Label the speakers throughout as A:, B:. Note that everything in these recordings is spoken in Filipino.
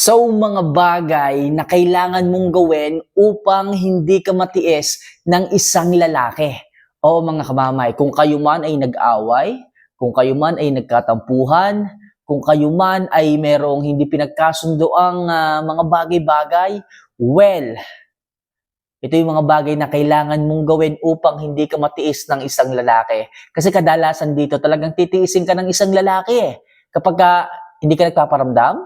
A: So, mga bagay na kailangan mong gawin upang hindi ka matiis ng isang lalaki. O mga kamamay, kung kayo man ay nag-away, kung kayo man ay nagkatampuhan, kung kayo man ay merong hindi pinagkasundo ang ah, mga bagay-bagay, well, ito yung mga bagay na kailangan mong gawin upang hindi ka matiis ng isang lalaki. Kasi kadalasan dito talagang titiisin ka ng isang lalaki eh. Kapag ka hindi ka nagpaparamdam,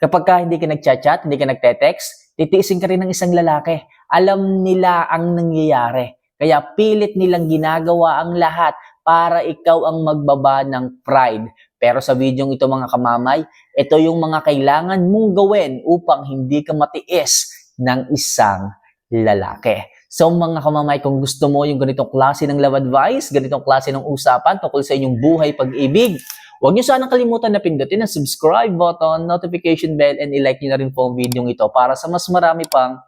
A: kapag ka hindi ka nagchat-chat, hindi ka nagte-text, titiisin ka rin ng isang lalaki. Alam nila ang nangyayari. Kaya pilit nilang ginagawa ang lahat para ikaw ang magbaba ng pride. Pero sa video ito mga kamamay, ito yung mga kailangan mong gawin upang hindi ka matiis ng isang lalaki. So mga kamamay, kung gusto mo yung ganitong klase ng love advice, ganitong klase ng usapan tungkol sa inyong buhay pag-ibig, huwag niyo sanang kalimutan na pindutin ang subscribe button, notification bell, and i-like niyo na rin po ang video ito para sa mas marami pang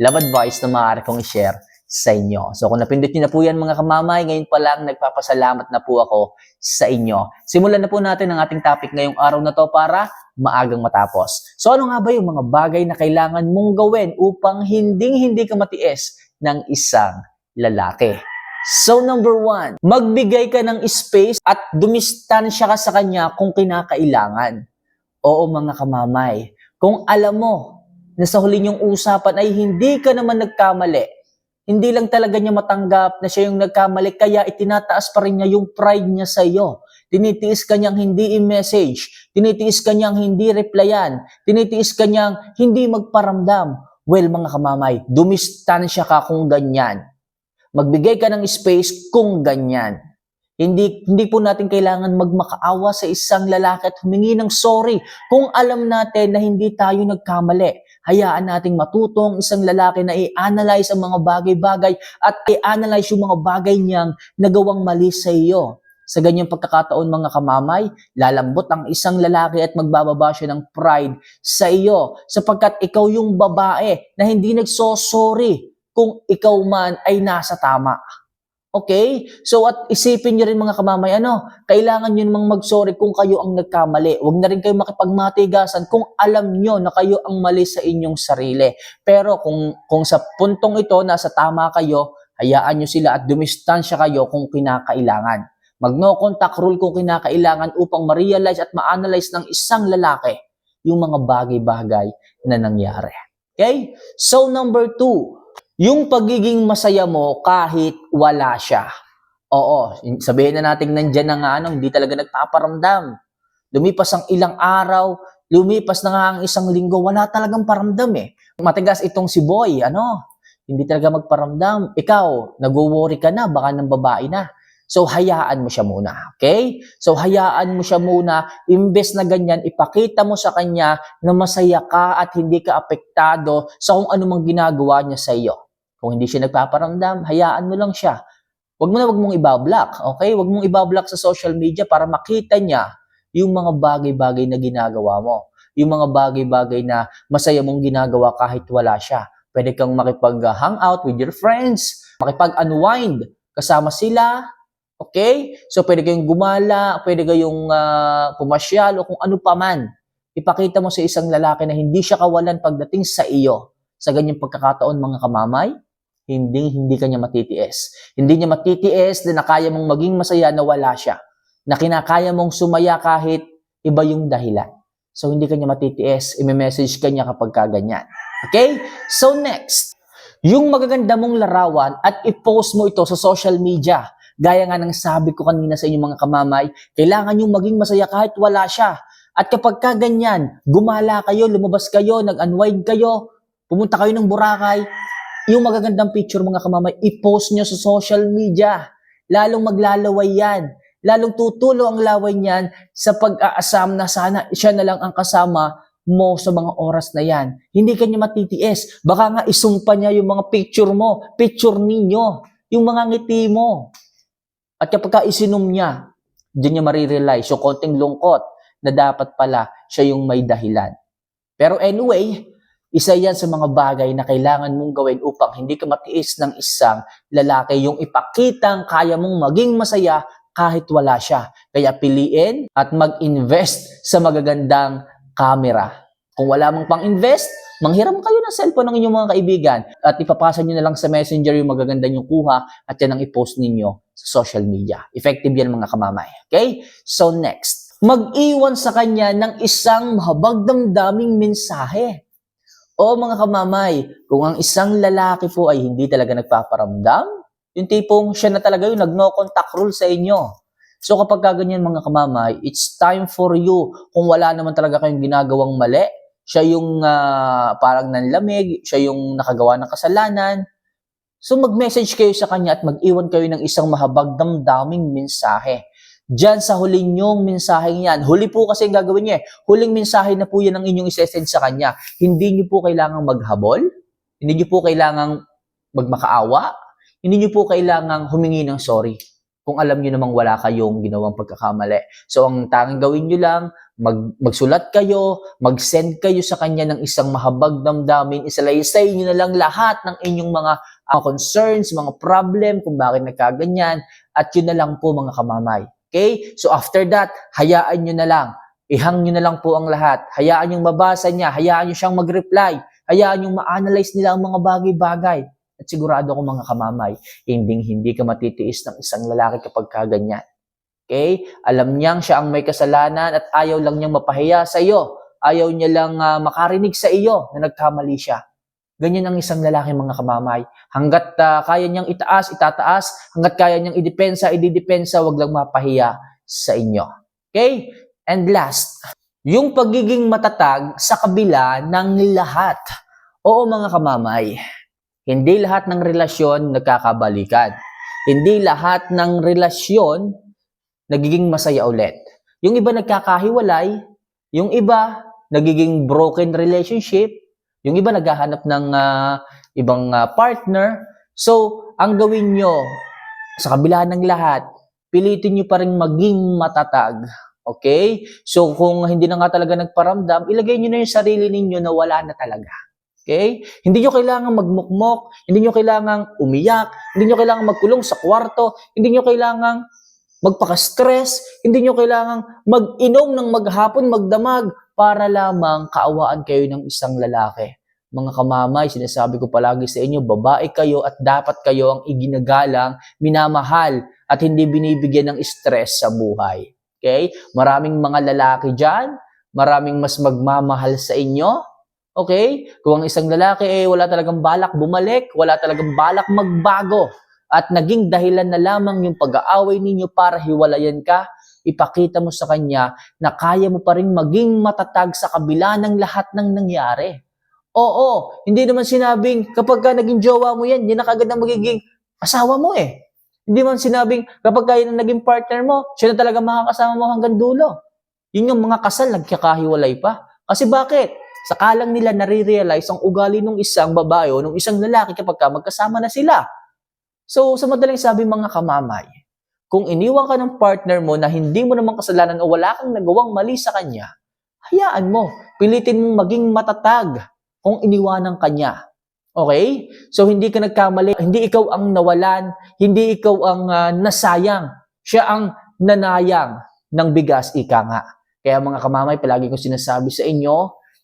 A: love advice na maaari kong i-share sa inyo. So kung napindot niyo na po yan mga kamamay, ngayon pa lang nagpapasalamat na po ako sa inyo. Simulan na po natin ang ating topic ngayong araw na to para maagang matapos. So ano nga ba yung mga bagay na kailangan mong gawin upang hinding-hindi ka matiis ng isang lalaki? So number one, magbigay ka ng space at dumistansya ka sa kanya kung kinakailangan. Oo mga kamamay, kung alam mo na sa huli niyong usapan ay hindi ka naman nagkamali, hindi lang talaga niya matanggap na siya yung nagkamali, kaya itinataas pa rin niya yung pride niya sa iyo. Tinitiis ka niyang hindi i-message, tinitiis ka niyang hindi replyan, tinitiis ka niyang hindi magparamdam. Well, mga kamamay, dumistansya ka kung ganyan. Magbigay ka ng space kung ganyan. Hindi hindi po natin kailangan magmakaawa sa isang lalaki at humingi ng sorry kung alam natin na hindi tayo nagkamali. Hayaan nating matutong isang lalaki na i-analyze ang mga bagay-bagay at i-analyze yung mga bagay niyang nagawang mali sa iyo. Sa ganyang pagkakataon mga kamamay, lalambot ang isang lalaki at magbababa siya ng pride sa iyo sapagkat ikaw yung babae na hindi nagsosorry kung ikaw man ay nasa tama. Okay? So at isipin niyo rin mga kamamay, ano, kailangan niyo namang mag-sorry kung kayo ang nagkamali. Huwag na rin kayo makipagmatigasan kung alam niyo na kayo ang mali sa inyong sarili. Pero kung, kung sa puntong ito, nasa tama kayo, hayaan niyo sila at dumistansya kayo kung kinakailangan. Mag-no contact rule kung kinakailangan upang ma-realize at ma-analyze ng isang lalaki yung mga bagay-bagay na nangyari. Okay? So number two, yung pagiging masaya mo kahit wala siya. Oo, sabihin na natin nandyan na nga ano, hindi talaga nagpaparamdam. Lumipas ang ilang araw, lumipas na nga ang isang linggo, wala talagang paramdam eh. Matigas itong si Boy, ano, hindi talaga magparamdam. Ikaw, nag-worry ka na, baka ng babae na. So, hayaan mo siya muna. Okay? So, hayaan mo siya muna. Imbes na ganyan, ipakita mo sa kanya na masaya ka at hindi ka apektado sa kung ano mang ginagawa niya sa iyo. Kung hindi siya nagpaparamdam, hayaan mo lang siya. Huwag mo na wag mong ibablock. Okay? Huwag mong ibablock sa social media para makita niya yung mga bagay-bagay na ginagawa mo. Yung mga bagay-bagay na masaya mong ginagawa kahit wala siya. Pwede kang makipag-hangout with your friends, makipag-unwind kasama sila, Okay? So, pwede kayong gumala, pwede kayong uh, pumasyal o kung ano pa man. Ipakita mo sa isang lalaki na hindi siya kawalan pagdating sa iyo. Sa ganyang pagkakataon, mga kamamay, hindi, hindi kanya matitiis. Hindi niya matitiis na kaya mong maging masaya na wala siya. Na kinakaya mong sumaya kahit iba yung dahilan. So, hindi kanya matitiis. I-message kanya kapag kaganyan. Okay? So, next. Yung magaganda mong larawan at i-post mo ito sa social media Gaya nga ng sabi ko kanina sa inyong mga kamamay, kailangan yung maging masaya kahit wala siya. At kapag ka ganyan, gumala kayo, lumabas kayo, nag-unwind kayo, pumunta kayo ng Boracay, yung magagandang picture mga kamamay, i-post nyo sa social media. Lalong maglalaway yan. Lalong tutulo ang laway niyan sa pag-aasam na sana siya na lang ang kasama mo sa mga oras na yan. Hindi kanya matitiis. Baka nga isumpa niya yung mga picture mo, picture ninyo, yung mga ngiti mo. At kapag ka niya, diyan niya marirealize yung konting lungkot na dapat pala siya yung may dahilan. Pero anyway, isa yan sa mga bagay na kailangan mong gawin upang hindi ka matiis ng isang lalaki yung ipakitang kaya mong maging masaya kahit wala siya. Kaya piliin at mag-invest sa magagandang camera. Kung wala mang pang-invest, manghiram kayo ng cellphone ng inyong mga kaibigan at ipapasa nyo na lang sa messenger yung magaganda nyong kuha at yan ang i-post ninyo sa social media. Effective yan mga kamamay. Okay? So next, mag-iwan sa kanya ng isang mahabag damdaming mensahe. O mga kamamay, kung ang isang lalaki po ay hindi talaga nagpaparamdam, yung tipong siya na talaga yung nag-no contact rule sa inyo. So kapag ka ganyan mga kamamay, it's time for you. Kung wala naman talaga kayong ginagawang mali, siya yung ah, parang nanlamig, siya yung nakagawa ng kasalanan. So mag-message kayo sa kanya at mag-iwan kayo ng isang mahabag damdaming mensahe. Diyan sa huli niyong mensaheng yan. Huli po kasi ang gagawin niya eh. Huling mensahe na po yan ang inyong isesend sa kanya. Hindi niyo po kailangang maghabol. Hindi niyo po kailangang magmakaawa. Hindi niyo po kailangang humingi ng sorry kung alam niyo namang wala kayong ginawang pagkakamali. So ang tanging gawin niyo lang, mag, magsulat kayo, mag-send kayo sa kanya ng isang mahabag damdamin, isalaysay niyo na lang lahat ng inyong mga ah, concerns, mga problem, kung bakit nagkaganyan, at yun na lang po mga kamamay. Okay? So after that, hayaan nyo na lang. Ihang nyo na lang po ang lahat. Hayaan yung mabasa niya. Hayaan nyo siyang mag-reply. Hayaan yung ma-analyze nila ang mga bagay-bagay. At sigurado ko mga kamamay, hindi hindi ka matitiis ng isang lalaki kapag kaganyan. Okay? Alam niyang siya ang may kasalanan at ayaw lang niyang mapahiya sa iyo. Ayaw niya lang ah, makarinig sa iyo na nagkamali siya. Ganyan ang isang lalaki mga kamamay. Hanggat ah, kaya niyang itaas, itataas. Hanggat kaya niyang idepensa, ididepensa, wag lang mapahiya sa inyo. Okay? And last, yung pagiging matatag sa kabila ng lahat. Oo mga kamamay, hindi lahat ng relasyon nagkakabalikan. Hindi lahat ng relasyon nagiging masaya ulit. Yung iba nagkakahiwalay, yung iba nagiging broken relationship, yung iba naghahanap ng ah, ibang ah, partner. So, ang gawin nyo, sa kabila ng lahat, pilitin nyo pa rin maging matatag. Okay? So, kung hindi na nga talaga nagparamdam, ilagay nyo na yung sarili ninyo na wala na talaga. Okay? Hindi nyo kailangan magmukmok, hindi nyo kailangan umiyak, hindi nyo kailangan magkulong sa kwarto, hindi nyo kailangan magpaka-stress, hindi nyo kailangan mag-inom ng maghapon, magdamag, para lamang kaawaan kayo ng isang lalaki. Mga kamamay, sinasabi ko palagi sa inyo, babae kayo at dapat kayo ang iginagalang, minamahal, at hindi binibigyan ng stress sa buhay. Okay? Maraming mga lalaki dyan, maraming mas magmamahal sa inyo. Okay? Kung ang isang lalaki eh wala talagang balak bumalik, wala talagang balak magbago, at naging dahilan na lamang yung pag-aaway ninyo para hiwalayan ka, ipakita mo sa kanya na kaya mo pa rin maging matatag sa kabila ng lahat ng nangyari. Oo, hindi naman sinabing kapag ka naging jowa mo yan, yan na kagad na magiging asawa mo eh. Hindi man sinabing kapag kayo na naging partner mo, siya na talaga makakasama mo hanggang dulo. Yun yung mga kasal, nagkakahiwalay pa. Kasi bakit? Sakalang nila nare-realize ang ugali ng isang babae o ng isang lalaki kapag ka magkasama na sila. So, sa madaling sabi mga kamamay, kung iniwan ka ng partner mo na hindi mo naman kasalanan o wala kang nagawang mali sa kanya, hayaan mo. Pilitin mong maging matatag kung iniwanan ka niya. Okay? So, hindi ka nagkamali. Hindi ikaw ang nawalan. Hindi ikaw ang ah, nasayang. Siya ang nanayang ng bigas, ika nga. Kaya mga kamamay, palagi ko sinasabi sa inyo,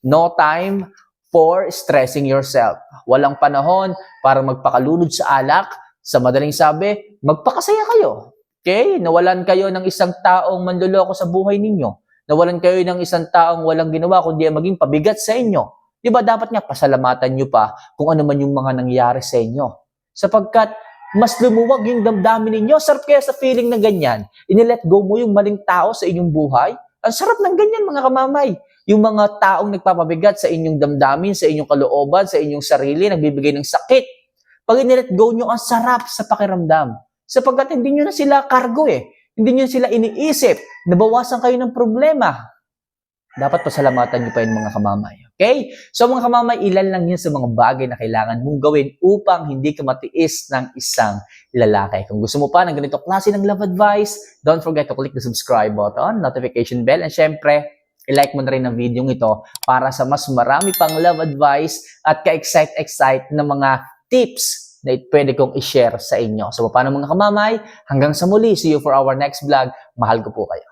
A: no time for stressing yourself. Walang panahon para magpakalunod sa alak. Sa madaling sabi, magpakasaya kayo. Okay? Nawalan kayo ng isang taong manluloko sa buhay ninyo. Nawalan kayo ng isang taong walang ginawa kundi ang maging pabigat sa inyo. Di ba dapat nga pasalamatan nyo pa kung ano man yung mga nangyari sa inyo. Sapagkat mas lumuwag yung damdamin ninyo. Sarap kaya sa feeling na ganyan. Inilet go mo yung maling tao sa inyong buhay. Ang sarap ng ganyan mga kamamay. Yung mga taong nagpapabigat sa inyong damdamin, sa inyong kalooban, sa inyong sarili, nagbibigay ng sakit. Pag inilet go nyo, ang sarap sa pakiramdam. Sapagkat hindi nyo na sila kargo eh. Hindi nyo sila iniisip. Nabawasan kayo ng problema. Dapat pasalamatan nyo pa yun mga kamamay. Okay? So mga kamamay, ilan lang yun sa mga bagay na kailangan mong gawin upang hindi ka matiis ng isang lalaki. Kung gusto mo pa ng ganito klase ng love advice, don't forget to click the subscribe button, notification bell, and syempre, i-like mo na rin ang video ito para sa mas marami pang love advice at ka-excite-excite na mga tips na pwede kong i-share sa inyo. So, paano mga kamamay? Hanggang sa muli, see you for our next vlog. Mahal ko po kayo.